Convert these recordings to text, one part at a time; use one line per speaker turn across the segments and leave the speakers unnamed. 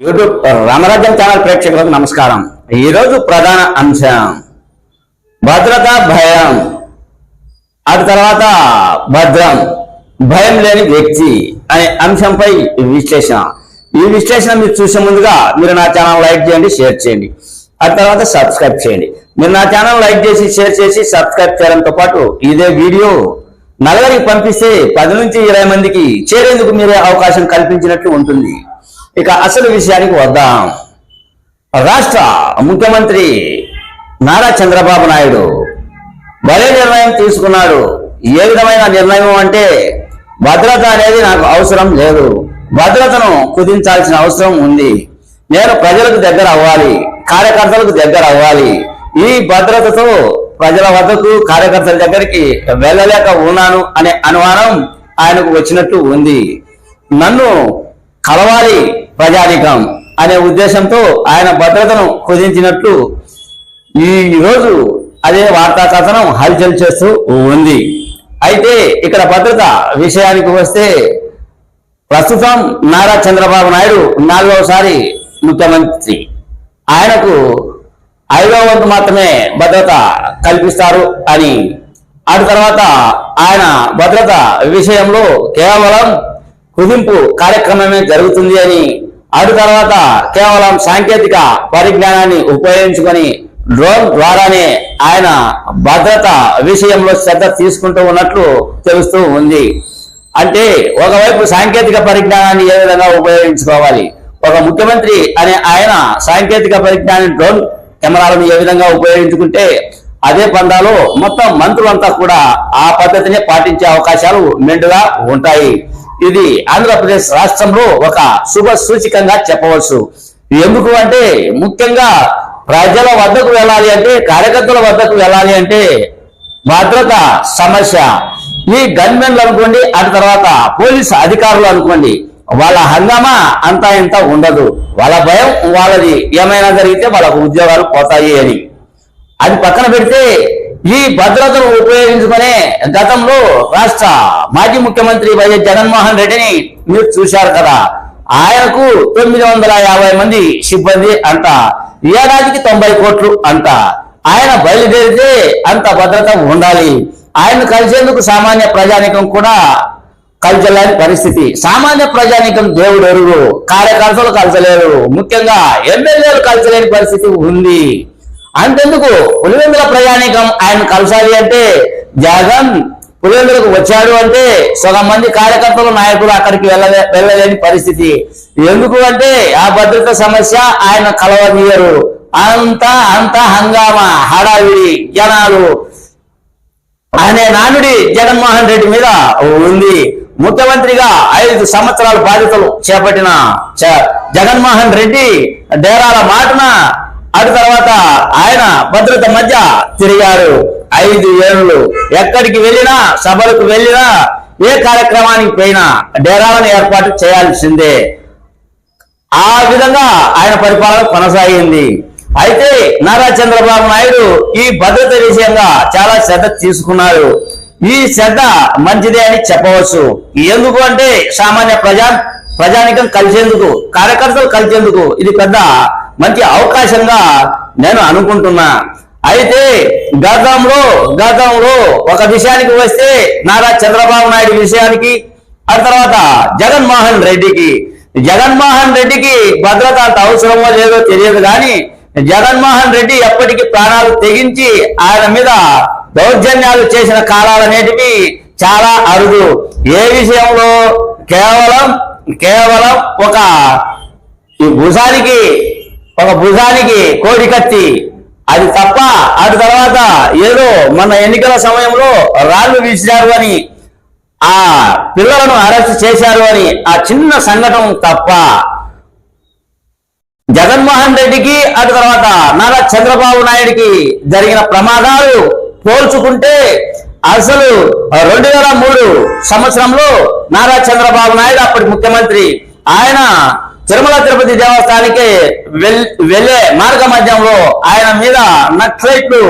YouTube రామరాజ్యం channel ప్రేక్షకులకు నమస్కారం. ఈరోజు ప్రధాన అంశం భద్రత భయం. అటు తర్వాత భద్రం భయం లేని వ్యక్తి అనే అంశంపై విశ్లేషణ. ఈ విశ్లేషణ మీరు చూసే ముందుగా మీరు నా ఛానల్ లైక్ చేయండి షేర్ చేయండి. ఆ తర్వాత సబ్స్క్రైబ్ చేయండి. మీరు నా ఛానల్ లైక్ చేసి షేర్ చేసి సబ్స్క్రైబ్ చేయడంతో పాటు ఇదే వీడియో నలుగురికి పంపిస్తే పది నుంచి ఇరవై మందికి చేరేందుకు మీరే అవకాశం కల్పించినట్లు ఉంటుంది. ఇక అసలు విషయానికి వద్దాం. రాష్ట్ర ముఖ్యమంత్రి నారా చంద్రబాబు నాయుడు భలే నిర్ణయం తీసుకున్నాడు. ఏ విధమైన నిర్ణయం అంటే భద్రత అనేది నాకు అవసరం లేదు. భద్రతను కుదించాల్సిన అవసరం ఉంది. నేను ప్రజలకు దగ్గర అవ్వాలి. కార్యకర్తలకు దగ్గర అవ్వాలి. ఈ భద్రతతో ప్రజల వద్దకు కార్యకర్తల దగ్గరికి వెళ్ళలేక ఉన్నాను అనే అనుమానం ఆయనకు వచ్చినట్టు ఉంది. నన్ను కలవాలి ప్రజాధికం అనే ఉద్దేశంతో ఆయన భద్రతను కుదించినట్లు ఈ రోజు అదే వార్తా కథనం హల్చల్ చేస్తూ ఉంది. అయితే ఇక్కడ భద్రత విషయానికి వస్తే ప్రస్తుతం నారా చంద్రబాబు నాయుడు నాలుగవసారి ముఖ్యమంత్రి. ఆయనకు ఐదవ వంతు మాత్రమే భద్రత కల్పిస్తారు అని. అటు తర్వాత ఆయన భద్రత విషయంలో కేవలం కుదింపు కార్యక్రమమే జరుగుతుంది అని అటు తర్వాత కేవలం సాంకేతిక పరిజ్ఞానాన్ని ఉపయోగించుకొని డ్రోన్ ద్వారానే ఆయన భద్రత విషయంలో శ్రద్ధ తీసుకుంటూ ఉన్నట్లు తెలుస్తూ ఉంది. అంటే ఒకవైపు సాంకేతిక పరిజ్ఞానాన్ని ఏ విధంగా ఉపయోగించుకోవాలి? ఒక ముఖ్యమంత్రి అనే ఆయన సాంకేతిక పరిజ్ఞానం డ్రోన్ కెమెరాలను ఏ విధంగా ఉపయోగించుకుంటే అదే పందాలో మొత్తం మంత్రులంతా కూడా ఆ పద్ధతినే పాటించే అవకాశాలు మెండుగా ఉంటాయి. ఇది ఆంధ్రప్రదేశ్ రాష్ట్రంలో ఒక శుభ సూచికంగా చెప్పవచ్చు. ఎందుకు అంటే ముఖ్యంగా ప్రజల వద్దకు వెళ్ళాలి అంటే కార్యకర్తల వద్దకు వెళ్ళాలి అంటే భద్రత సమస్య. ఈ గన్మెన్లు అనుకోండి అటు తర్వాత పోలీస్ అధికారులు అనుకోండి వాళ్ళ హంగామా అంతా ఇంత ఉండదు. వాళ్ళ భయం వాళ్ళది. ఏమైనా జరిగితే వాళ్ళకు ఉద్యోగాలు పోతాయి అని. అది పక్కన పెడితే ఈ భద్రతను ఉపయోగించుకునే గతంలో రాష్ట్ర మాజీ ముఖ్యమంత్రి వైఎస్ జగన్మోహన్ రెడ్డిని మీరు చూశారు కదా. ఆయనకు తొమ్మిది వందల యాభై మంది సిబ్బంది అంట. ఏడాదికి తొంభై కోట్లు అంట. ఆయన బయలుదేరితే అంత భద్రత ఉండాలి. ఆయన కలిసేందుకు సామాన్య ప్రజానికం కూడా కలచలేని పరిస్థితి. సామాన్య ప్రజానికం దేవుడు ఎరుగు. కార్యకర్తలు కలచలేరు. ముఖ్యంగా ఎమ్మెల్యేలు కలచలేని పరిస్థితి ఉంది. అంతెందుకు? పులివెందుల ప్రయాణికం ఆయన కలసాలి అంటే జగన్ పులివెందులకు వచ్చాడు అంటే సగం మంది కార్యకర్తలు నాయకులు అక్కడికి వెళ్ళలే వెళ్ళలేని పరిస్థితి. ఎందుకు అంటే ఆ భద్రత సమస్య ఆయన కలవనీయరు. అంత అంతా హంగామా హడావిడి జనాలు. అనే నానుడి జగన్మోహన్ రెడ్డి మీద ఉంది. ముఖ్యమంత్రిగా ఐదు సంవత్సరాల బాధ్యతలు చేపట్టిన జగన్మోహన్ రెడ్డి డేరాల మాటన అటు తర్వాత ఆయన భద్రత మధ్య తిరిగారు. ఐదు ఏళ్ళు ఎక్కడికి వెళ్ళినా సభలకు వెళ్ళినా ఏ కార్యక్రమానికి పోయినా డేరాలను ఏర్పాటు చేయాల్సిందే. ఆ విధంగా ఆయన పరిపాలన కొనసాగింది. అయితే నారా చంద్రబాబు నాయుడు ఈ భద్రత విషయంగా చాలా శ్రద్ధ తీసుకున్నారు. ఈ శ్రద్ధ మంచిదే అని చెప్పవచ్చు. ఎందుకు అంటే సామాన్య ప్రజా ప్రజానికం కలిసేందుకు కార్యకర్తలు కలిసేందుకు ఇది పెద్ద మంచి అవకాశంగా నేను అనుకుంటున్నా. అయితే గతంలో గతంలో ఒక విషయానికి వస్తే నారా చంద్రబాబు నాయుడు విషయానికి ఆ తర్వాత జగన్మోహన్ రెడ్డికి. జగన్మోహన్ రెడ్డికి భద్రత అంత అవసరమో లేదో తెలియదు కానీ జగన్మోహన్ రెడ్డి ఎప్పటికీ ప్రాణాలు తెగించి ఆయన మీద దౌర్జన్యాలు చేసిన కాలాలనేటివి చాలా అరుదు. ఏ విషయంలో? కేవలం కేవలం ఒక ఈ భుజానికి ఒక భుజానికి కోడి కత్తి. అది తప్ప అటు తర్వాత ఏదో మన ఎన్నికల సమయంలో రాళ్ళు విసిరారు అని ఆ పిల్లలను అరెస్ట్ చేశారు అని ఆ చిన్న సంఘటన తప్ప. జగన్మోహన్ రెడ్డికి అటు తర్వాత నారా చంద్రబాబు నాయుడికి జరిగిన ప్రమాదాలు పోల్చుకుంటే అసలు రెండు వేల మూడు సంవత్సరంలో నారా చంద్రబాబు నాయుడు అప్పటి ముఖ్యమంత్రి. ఆయన తిరుమల తిరుపతి దేవస్థానానికి వెళ్ళే మార్గ మధ్యంలో ఆయన మీద నక్సలైట్లు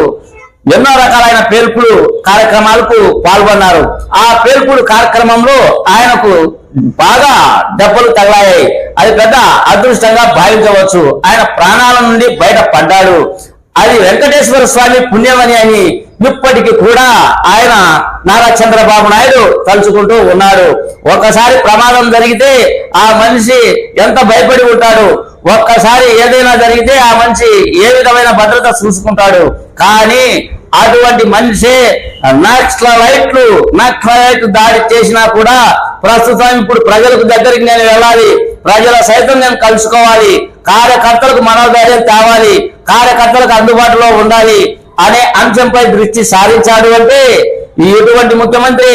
ఎన్నో రకాలైన పేల్పులు కార్యక్రమాలకు పాల్గొన్నారు ఆ పేల్పుడు కార్యక్రమంలో ఆయనకు బాగా దెబ్బలు తగిలాయి. అది పెద్ద అదృష్టంగా భావించవచ్చు. ఆయన ప్రాణాల నుండి బయట పడ్డాడు అది వెంకటేశ్వర స్వామి పుణ్యమని అని ఇప్పటికీ కూడా ఆయన నారా చంద్రబాబు నాయుడు తలుచుకుంటూ ఉన్నాడు ఒక్కసారి ప్రమాదం జరిగితే ఆ మనిషి ఎంత భయపడి ఉంటాడు? ఒక్కసారి ఏదైనా జరిగితే ఆ మనిషి ఏ విధమైన భద్రత చూసుకుంటాడు? కానీ అటువంటి మనిషి నక్సలైట్లు నక్సలైట్ దాడి చేసినా కూడా ప్రస్తుతం ఇప్పుడు ప్రజలకు దగ్గరికి నేను వెళ్ళాలి. ప్రజల సైతం నేను కలుసుకోవాలి. కార్యకర్తలకు మనోధైర్యం తేవాలి. కార్యకర్తలకు అందుబాటులో ఉండాలి. అనే అంశంపై దృష్టి సారించాడు అంటే ఈ ఎటువంటి ముఖ్యమంత్రి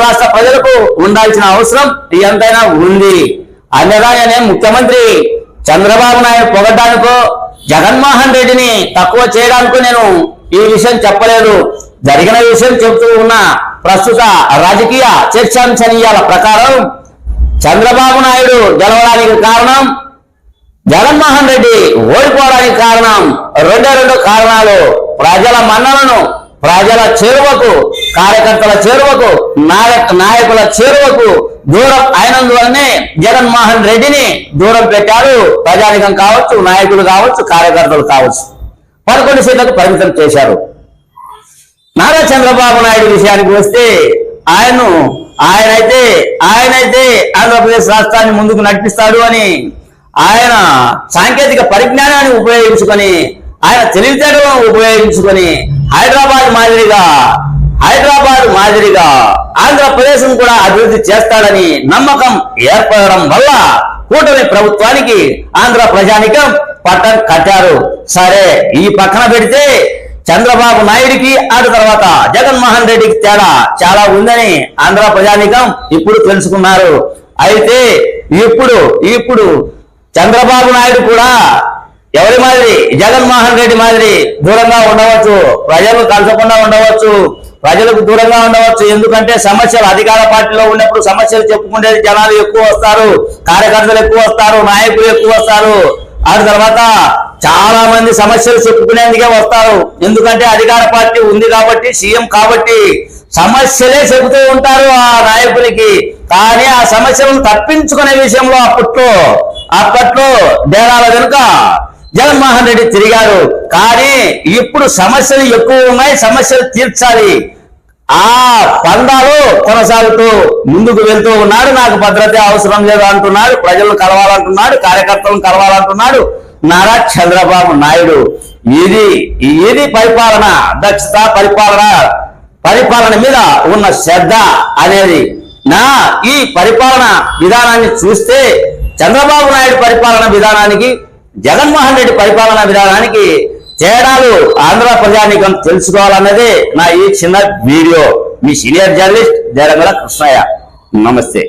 రాష్ట్ర ప్రజలకు ఉండాల్సిన అవసరం ఎంతైనా ఉంది. అన్నదా ముఖ్యమంత్రి చంద్రబాబు నాయుడు పొగడ్డానికో జగన్మోహన్ రెడ్డిని తక్కువ చేయడానికో నేను ఈ విషయం చెప్పలేదు. జరిగిన విషయం చెబుతూ ఉన్న ప్రస్తుత రాజకీయ చర్చాంశనీయాల ప్రకారం చంద్రబాబు నాయుడు గెలవడానికి కారణం జగన్మోహన్ రెడ్డి ఓడిపోవడానికి కారణం రెండే రెండు కారణాలు. ప్రజల మన్ననను ప్రజల చేరువకు కార్యకర్తల చేరువకు నాయక నాయకుల చేరువకు దూరం అయినందువల్లనే జగన్మోహన్ రెడ్డిని దూరం పెట్టారు. ప్రజానికం కావచ్చు నాయకులు కావచ్చు కార్యకర్తలు కావచ్చు. పదకొండు సీట్లకు పరిమితం చేశారు. నారా చంద్రబాబు నాయుడు విషయానికి వస్తే ఆయన్ను ఆయనైతే ఆయనైతే ఆంధ్రప్రదేశ్ రాష్ట్రాన్ని ముందుకు నడిపిస్తాడు అని ఆయన సాంకేతిక పరిజ్ఞానాన్ని ఉపయోగించుకొని ఆయన తెలివితేటలను ఉపయోగించుకొని హైదరాబాద్ మాదిరిగా హైదరాబాద్ మాదిరిగా ఆంధ్రప్రదేశ్ కూడా అభివృద్ధి చేస్తాడని నమ్మకం ఏర్పడడం వల్ల కూటమి ప్రభుత్వానికి ఆంధ్ర ప్రజానికం పట్టం కట్టారు. సరే ఈ పక్కన పెడితే చంద్రబాబు నాయుడికి ఆ తర్వాత జగన్మోహన్ రెడ్డికి తేడా చాలా ఉందని ఆంధ్ర ప్రజానికం ఇప్పుడు తెలుసుకున్నారు. అయితే ఇప్పుడు ఇప్పుడు చంద్రబాబు నాయుడు కూడా ఎవరి మాదిరి? జగన్మోహన్ రెడ్డి మాదిరి దూరంగా ఉండవచ్చు. ప్రజలు కలసకుండా ఉండవచ్చు. ప్రజలకు దూరంగా ఉండవచ్చు. ఎందుకంటే సమస్యలు అధికార పార్టీలో ఉన్నప్పుడు సమస్యలు చెప్పుకునేది జనాలు ఎక్కువ వస్తారు. కార్యకర్తలు ఎక్కువ వస్తారు. నాయకులు ఎక్కువ వస్తారు. ఆ తర్వాత చాలా మంది సమస్యలు చెప్పుకునేందుకే వస్తారు. ఎందుకంటే అధికార పార్టీ ఉంది కాబట్టి సీఎం కాబట్టి సమస్యలే చెబుతూ ఉంటారు ఆ నాయకులకి. కానీ ఆ సమస్యలను తప్పించుకునే విషయంలో అప్పట్లో అప్పట్లో డేరాల వెనుక జగన్మోహన్ రెడ్డి తిరిగారు కానీ ఇప్పుడు సమస్యలు ఎక్కువ ఉన్నాయి సమస్యలు తీర్చాలి. ఆ పందాలు కొనసాగుతూ ముందుకు వెళ్తూ ఉన్నాడు. నాకు భద్రత అవసరం లేదు అంటున్నాడు ప్రజలను కలవాలంటున్నాడు కార్యకర్తలను కలవాలంటున్నాడు. నారా చంద్రబాబు నాయుడు. ఇది ఇది పరిపాలన దక్షత పరిపాలన పరిపాలన మీద ఉన్న శ్రద్ధ అనేది నా ఈ పరిపాలన విధానాన్ని చూస్తే చంద్రబాబు నాయుడు పరిపాలన విధానానికి జగన్మోహన్ రెడ్డి పరిపాలన విధానానికి తేడాలు ఆంధ్ర ప్రజానికం తెలుసుకోవాలన్నదే నా ఈ చిన్న వీడియో. మీ సీనియర్ జర్నలిస్ట్ జరగల కృష్ణయ్య. నమస్తే.